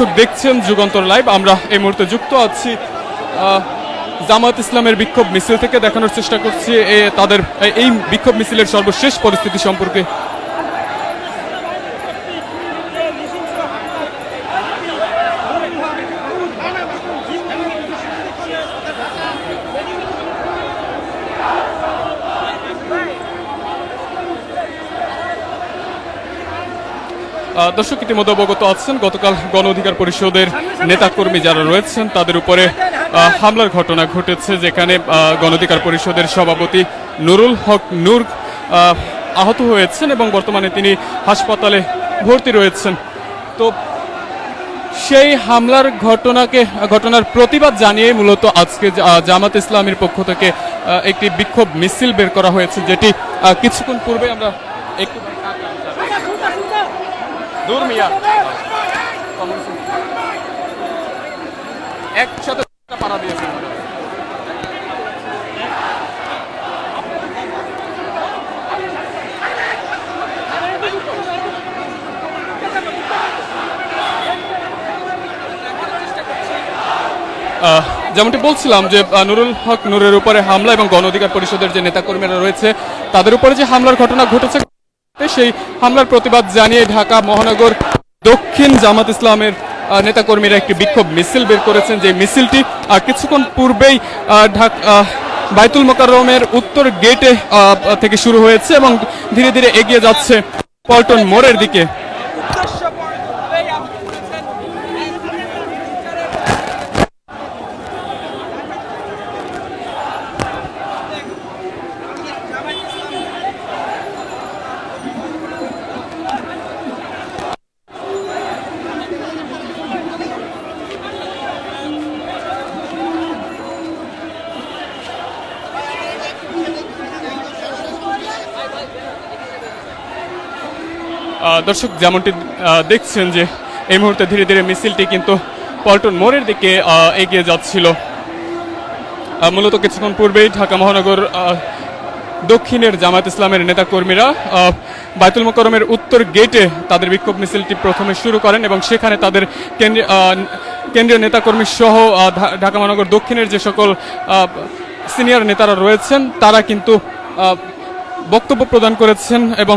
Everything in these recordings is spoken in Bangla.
দর্শক দেখছেন যুগান্তর লাইভ। আমরা এই মুহূর্তে যুক্ত আছি জামাত ইসলামের বিক্ষোভ মিছিল থেকে দেখানোর চেষ্টা করছি। তাদের, এই বিক্ষোভ মিছিলের সর্বশেষ পরিস্থিতি সম্পর্কে দর্শক, ইতিমধ্যে অবগত আছেন, গতকাল গণ অধিকার পরিষদের নেতাকর্মী যারা রয়েছেন, তাদের উপরে হামলার ঘটনা ঘটেছে, যেখানে গণ অধিকার পরিষদের সভাপতি নুরুল হক নূর আহত হয়েছেন এবং বর্তমানে তিনি হাসপাতালে ভর্তি রয়েছেন। তো সেই হামলার ঘটনাকে, ঘটনার প্রতিবাদ জানিয়ে মূলত আজকে জামাত ইসলামের পক্ষ থেকে একটি বিক্ষোভ মিছিল বের করা হয়েছে, যেটি কিছুক্ষণ পূর্বে আমরা একটু দূর একসাথে পাড়া দিয়েছে। যেমনটি বলছিলাম যে নুরুল হক নূরের উপরে হামলা এবং গণ অধিকার পরিষদের যে নেতাকর্মীরা রয়েছে, তাদের উপরে যে হামলার ঘটনা ঘটেছে সেই হামলার প্রতিবাদ জানিয়ে ঢাকা মহানগর দক্ষিণ জামাত ইসলামের নেতাকর্মীরা একটি বিক্ষোভ মিছিল বের করেছেন। যে মিছিলটি কিছুক্ষণ পূর্বেই ঢাক বাইতুল মোকাররমের উত্তর গেটে থেকে শুরু হয়েছে এবং ধীরে ধীরে এগিয়ে যাচ্ছে পল্টন মোড়ের দিকে। দর্শক যেমনটি দেখছেন যে এই মুহূর্তে ধীরে ধীরে মিছিলটি কিন্তু পল্টন মোড়ের দিকে এগিয়ে যাচ্ছিল। মূলত কিছুক্ষণ পূর্বেই ঢাকা মহানগর দক্ষিণের জামাত ইসলামের নেতাকর্মীরা আহ, বাইতুল মোকরমের উত্তর গেটে তাদের বিক্ষোভ মিছিলটি প্রথমে শুরু করেন এবং সেখানে তাদের কেন্দ্রীয় নেতাকর্মী সহ ঢাকা মহানগর দক্ষিণের যে সকল সিনিয়র নেতারা রয়েছেন তারা কিন্তু বক্তব্য প্রদান করেছেন এবং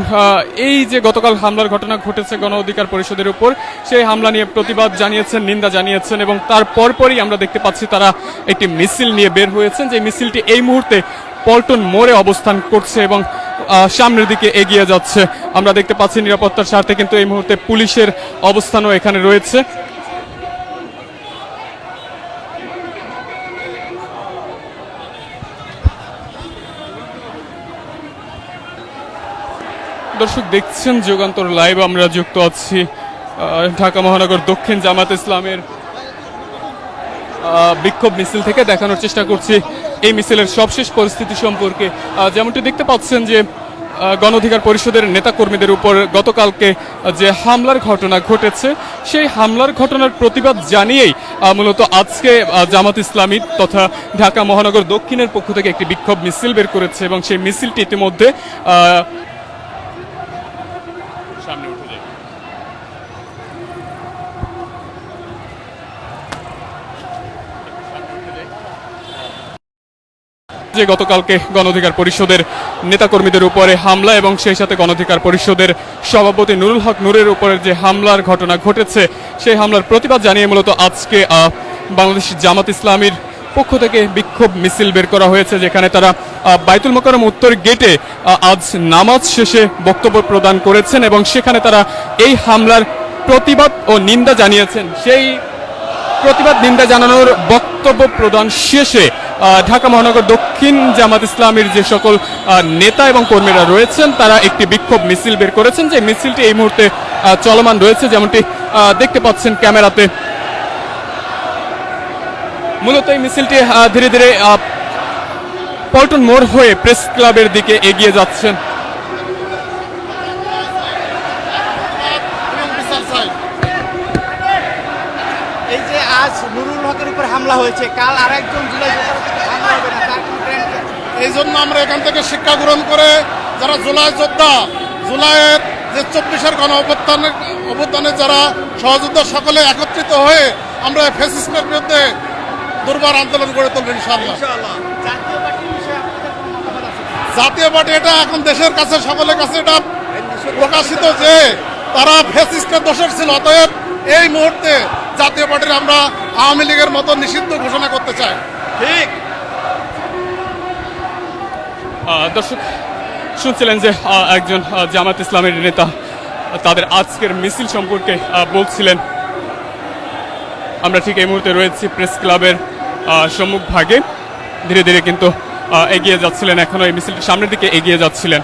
এই যে গতকাল হামলার ঘটনা ঘটেছে গণ অধিকার পরিষদের উপর, সেই হামলা নিয়ে প্রতিবাদ জানিয়েছেন, নিন্দা জানিয়েছেন এবং তার পরপরই আমরা দেখতে পাচ্ছি তারা একটি মিছিল নিয়ে বের হয়েছেন, যে মিছিলটি এই মুহূর্তে পল্টন মোড়ে অবস্থান করছে এবং সামনের দিকে এগিয়ে যাচ্ছে। আমরা দেখতে পাচ্ছি নিরাপত্তার স্বার্থে কিন্তু এই মুহূর্তে পুলিশের অবস্থানও এখানে রয়েছে। দর্শক দেখছেন যুগান্তর লাইভ আমরা যুক্ত আছি ঢাকা মহানগর দক্ষিণ জামাত ইসলামের বিক্ষোভ মিছিল থেকে দেখানোর চেষ্টা করছি এই মিছিলের সবশেষ পরিস্থিতি সম্পর্কে। যেমনটি দেখতে পাচ্ছেন যে আহ, গণ অধিকার পরিষদের নেতাকর্মীদের উপর গতকালকে যে হামলার ঘটনা ঘটেছে সেই হামলার ঘটনার প্রতিবাদ জানিয়েই মূলত আজকে জামাত ইসলামী তথা ঢাকা মহানগর দক্ষিণের পক্ষ থেকে একটি বিক্ষোভ মিছিল বের করেছে এবং সেই মিছিলটি ইতিমধ্যে যে গতকালকে গণ অধিকার পরিষদের নেতাকর্মীদের উপরে হামলা এবং সেই সাথে গণ অধিকার পরিষদের সভাপতি নুরুল হক নূরের উপরে যে হামলার ঘটনা ঘটেছে, সেই হামলার প্রতিবাদ জানিয়ে মূলত আজকে বাংলাদেশ জামাত ইসলামীর পক্ষ থেকে বিক্ষোভ মিছিল বের করা হয়েছে, যেখানে তারা বাইতুল মোকারম উত্তর গেটে আজ নামাজ শেষে বক্তব্য প্রদান করেছেন এবং সেখানে তারা এই হামলার প্রতিবাদ ও নিন্দা জানিয়েছেন। সেই প্রতিবাদ, নিন্দা জানানোর বক্তব্য প্রদান শেষে ঢাকা মহানগর দক্ষিণ জামাত ইসলামের যে সকল নেতা এবং কর্মীরা রয়েছেন, তারা একটি বিক্ষোভ মিছিল বের করেছেন, যে মিছিলটি এই মুহূর্তে চলমান রয়েছে, যেমনটি দেখতে পাচ্ছেন ক্যামেরাতে। মূলত এই মিছিলটি ধীরে ধীরে পল্টন মোড় হয়ে প্রেস ক্লাবের দিকে এগিয়ে যাচ্ছেন। এই যে আজ নুরুল হকের উপর হামলা হয়েছে, কাল আরেকজন জুলাই যোদ্ধার উপর হামলা হবে না তার কোনো ট্রেন্ড এই জন্য আমরা এখান থেকে শিক্ষা গ্রহণ করে যারা জুলাই যোদ্ধা জুলাইয়ের যে চব্বিশের গণ অভ্যুত্থানে অভ্যুত্থানে যারা সহযোদ্ধা সকলে একত্রিত হয়ে আমরা ফেসিস্টের বিরুদ্ধে দুর্বার আন্দোলন গড়ে তুলব ইনশাল্লাহ জাতীয় পার্টি এটা এখন দেশের কাছে সকলের কাছে এটা প্রকাশিত যে তারা ফেসিস্টের দোষের ছিল অতএব এই মুহূর্তে জাতীয় পার্টির আমরা আওয়ামী লীগের মতো নিষিদ্ধ ঘোষণা করতে চাই। ঠিক। দর্শক, শুনছিলেন যে একজন জামাত ইসলামের নেতা, তাদের আজকের মিছিল সম্পর্কে বলছিলেন। আমরা ঠিক এই মুহূর্তে রয়েছি প্রেস ক্লাবের সম্মুখ ভাগে। ধীরে ধীরে কিন্তু এগিয়ে যাচ্ছিলেন, এখনও এই মিছিলটি সামনের দিকে এগিয়ে যাচ্ছিলেন।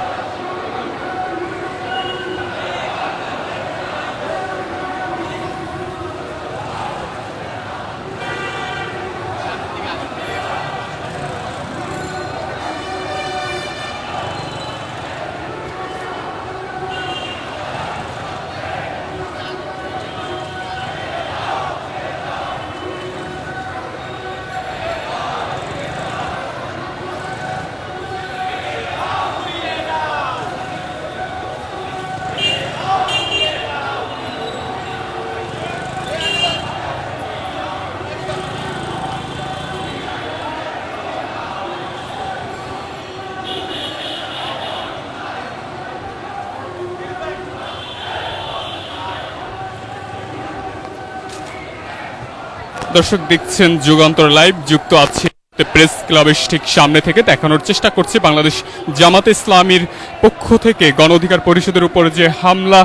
দর্শক দেখছেন যুগান্তর লাইভ, যুক্ত আছে প্রেস ক্লাবের ঠিক সামনে থেকে দেখানোর চেষ্টা করছে বাংলাদেশ জামাত ইসলামীর পক্ষ থেকে গণ অধিকার পরিষদের উপর যে হামলা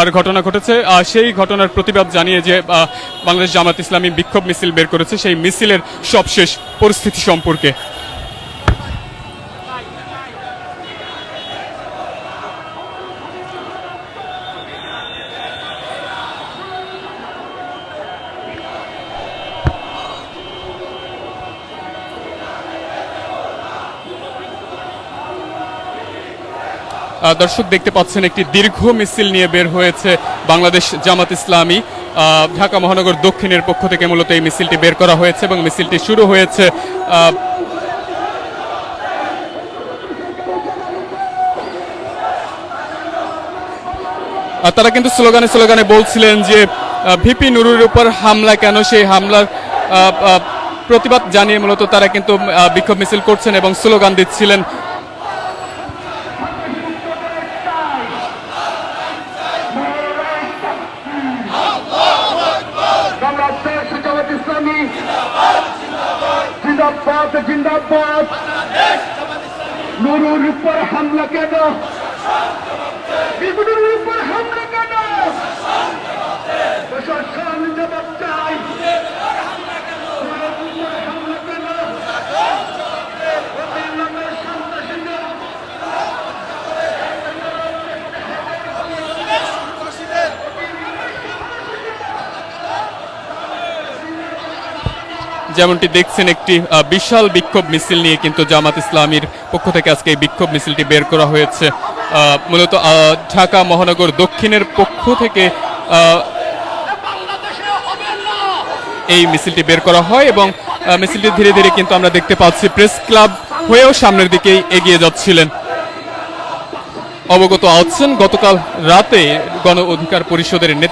আর ঘটনা ঘটেছে সেই ঘটনার প্রতিবাদ জানিয়ে যে বাংলাদেশ জামাত ইসলামী বিক্ষোভ মিছিল বের করেছে, সেই মিছিলের সবশেষ পরিস্থিতি সম্পর্কে। দর্শক দেখতে পাচ্ছেন একটি দীর্ঘ মিছিল নিয়ে বের হয়েছে বাংলাদেশ জামাত ইসলামী। ঢাকা মহানগর দক্ষিণের পক্ষ থেকে মূলত এই মিছিলটি বের করা হয়েছে এবং মিছিলটি শুরু হয়েছে তারা কিন্তু স্লোগানে স্লোগানে বলছিলেন যে ভিপি নুরুর উপর হামলা কেন? সেই হামলার প্রতিবাদ জানিয়ে মূলত তারা কিন্তু বিক্ষোভ মিছিল করছেন এবং স্লোগান দিচ্ছিলেন বাংলাদেশ জামাত ইসলামী জিন্দাবাদ জিন্দাবাদ। নুরুর উপর হামলা কেন বিপুলের উপর হামলা কেন প্রশাসন জবাব চাই নুরুর উপর হামলা কেন অবিলম্বে সন্ত্রাসীদের যেমনটি দেখছেন, একটি বিশাল বিক্ষোভ মিছিল নিয়ে কিন্তু জামাত ইসলামীর পক্ষ থেকে আজকে এই বিক্ষোভ মিছিলটি বের করা হয়েছে। মূলত ঢাকা মহানগর দক্ষিণের পক্ষ থেকে এই মিছিলটি বের করা হয় এবং মিছিলটি ধীরে ধীরে কিন্তু আমরা দেখতে পাচ্ছি প্রেস ক্লাব হয়েও সামনের দিকেই এগিয়ে যাচ্ছিলেন। অবগত আছেন, গতকাল রাতে গণ অধিকার পরিষদের নেতা